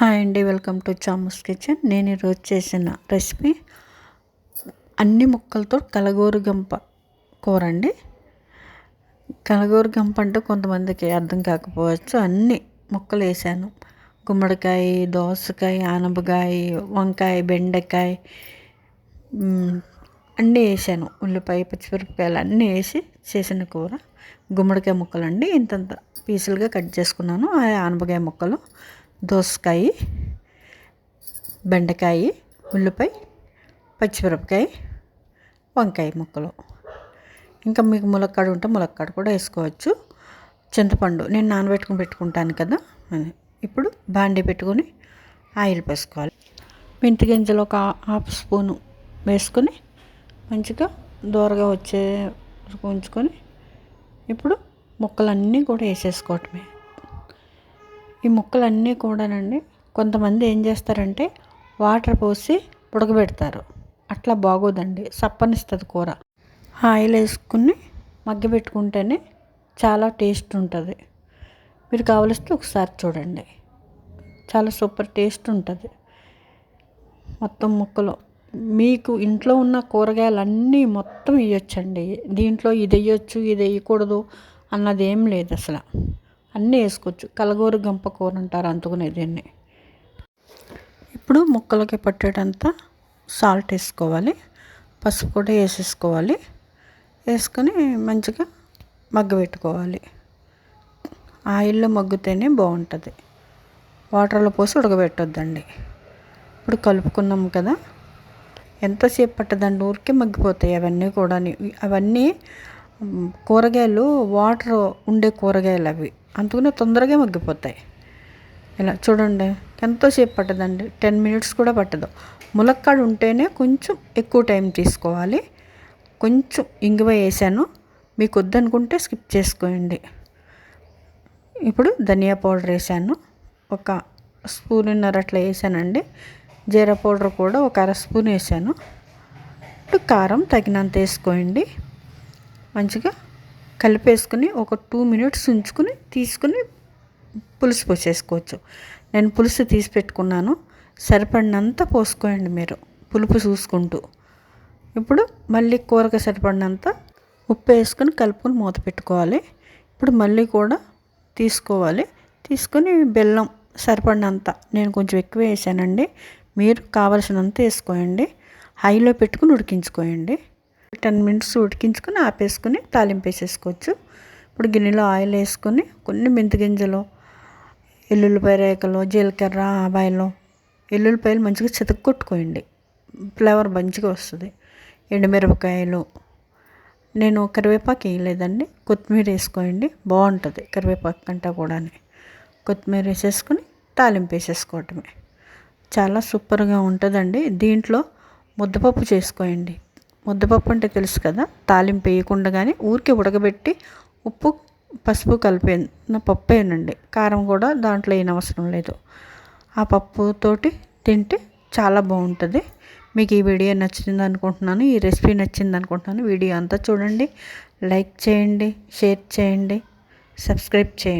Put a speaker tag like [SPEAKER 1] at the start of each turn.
[SPEAKER 1] Hi అండి welcome to చామస్ kitchen. నేను ఈరోజు చేసిన రెసిపీ అన్ని ముక్కలతో కలగూరు గంప కూర అండి. కలగూరు గంప అంటే కొంతమందికి అర్థం కాకపోవచ్చు. అన్ని ముక్కలు వేసాను. గుమ్మడికాయ దోసకాయ ఆనపకాయ వంకాయ బెండకాయ అన్నీ వేసాను. ఉల్లిపాయ పచ్చిమిరపకాయలు అన్నీ వేసి చేసిన కూర. గుమ్మడికాయ ముక్కలు అండి ఇంతంత పీసులుగా కట్ చేసుకున్నాను. ఆ ఆనపకాయ ముక్కలు దోసకాయ బెండకాయ ఉల్లిపాయ పచ్చిమిరపకాయ వంకాయ ముక్కలు. ఇంకా మీకు ములక్కాడ ఉంటే ములక్కాడ కూడా వేసుకోవచ్చు. చింతపండు నేను నానబెట్టుకుని పెట్టుకుంటాను కదా ఇప్పుడు బాండీ పెట్టుకొని ఆయిల్ వేసుకోవాలి. మెంతి గింజలు ఒక హాఫ్ స్పూను వేసుకొని మంచిగా దూరగా వచ్చే ఉంచుకొని ఇప్పుడు ముక్కలన్నీ కూడా వేసేసుకోవటమే. ఈ ముక్కలన్నీ కూడానండి కొంతమంది ఏం చేస్తారంటే వాటర్ పోసి ఉడకబెడతారు. అట్లా బాగోదండి. సప్పనిస్తుంది కూర. ఆయిల్ వేసుకుని మగ్గబెట్టుకుంటేనే చాలా టేస్ట్ ఉంటుంది. మీరు కావలిస్తే ఒకసారి చూడండి. చాలా సూపర్ టేస్ట్ ఉంటుంది. మొత్తం ముక్కలు. మీకు ఇంట్లో ఉన్న కూరగాయలన్నీ మొత్తం వేయొచ్చండి దీంట్లో ఇది వేయొచ్చు ఇది వేయకూడదు అన్నది ఏం లేదు అసలు అన్నీ వేసుకోవచ్చు. కలగూర గంప కూర అంటారు అందుకునే దీన్ని. ఇప్పుడు ముక్కలకి పట్టేటంత సాల్ట్ వేసుకోవాలి. పసుపు కూడా వేసేసుకోవాలి. వేసుకొని మంచిగా మగ్గబెట్టుకోవాలి ఆయిల్లో మగ్గితేనే బాగుంటుంది. వాటర్లో పోసి ఉడకబెట్టొద్దండి. ఇప్పుడు కలుపుకున్నాం కదా. ఎంతసేపు పట్టదండి? ఊరికే మగ్గిపోతాయి అవన్నీ కూడా అవన్నీ కూరగాయలు వాటర్ ఉండే కూరగాయలు అవి. అందుకనే తొందరగా మగ్గిపోతాయి. ఇలా చూడండి ఎంతోసేపు పట్టదండి. టెన్ మినిట్స్ కూడా పట్టదు. ములక్కాడ ఉంటేనే కొంచెం ఎక్కువ టైం తీసుకోవాలి. కొంచెం ఇంగువ వేసాను. మీకు వద్దనుకుంటే స్కిప్ చేసుకోండి. ఇప్పుడు ధనియా పౌడర్ వేసాను. ఒక స్పూన్నర అట్లా వేసానండి. జీరా పౌడర్ కూడా ఒక అర స్పూన్ వేసాను. ఇప్పుడు కారం తగినంత వేసుకోండి. మంచిగా కలిపేసుకుని ఒక టూ మినిట్స్ ఉంచుకుని తీసుకుని పులుసు పోసేసుకోవచ్చు. నేను పులుసు తీసి పెట్టుకున్నాను. సరిపడినంత పోసుకోండి మీరు పులుపు చూసుకుంటూ. ఇప్పుడు మళ్ళీ కూరకు సరిపడినంత ఉప్పు వేసుకొని కలుపుకొని మూత పెట్టుకోవాలి. ఇప్పుడు మళ్ళీ కూడా తీసుకోవాలి. తీసుకొని బెల్లం సరిపడినంత నేను కొంచెం ఎక్కువ వేసానండి. మీరు కావలసినంత వేసుకోండి. హైలో పెట్టుకుని ఉడికించుకోండి. టెన్ మినిట్స్ ఉడికించుకొని ఆపేసుకొని తాలింపు వేసేసుకోవచ్చు. ఇప్పుడు గిన్నెలో ఆయిల్ వేసుకొని కొన్ని మెంతి గింజలు ఎల్లుల్లిపాయ రేకలు జీలకర్ర ఆబాయిలు ఎల్లుల్లిపాయలు మంచిగా చితక్కొట్టుకోండి ఫ్లేవర్ మంచిగా వస్తుంది. ఎండుమిరపకాయలు. నేను కరివేపాకు వేయలేదండి. కొత్తిమీర వేసుకోండి. బాగుంటుంది కరివేపాకు కంటే కూడా కొత్తిమీర వేసేసుకొని తాలింపు వేసేసుకోవటమే. చాలా సూపర్గా ఉంటుందండి. దీంట్లో ముద్దపప్పు చేసుకోండి. ముద్దపప్పు అంటే తెలుసు కదా? తాలింపు వేయకుండా కానీ ఊరికే ఉడకబెట్టి ఉప్పు పసుపు కలిపిన పప్పు వేయనండి. కారం కూడా దాంట్లో ఏం అవసరం లేదు. ఆ పప్పుతోటి తింటే చాలా బాగుంటుంది. మీకు ఈ వీడియో నచ్చింది అనుకుంటున్నాను ఈ రెసిపీ నచ్చింది అనుకుంటున్నాను వీడియో అంతా చూడండి. లైక్ చేయండి షేర్ చేయండి సబ్స్క్రైబ్ చేయండి.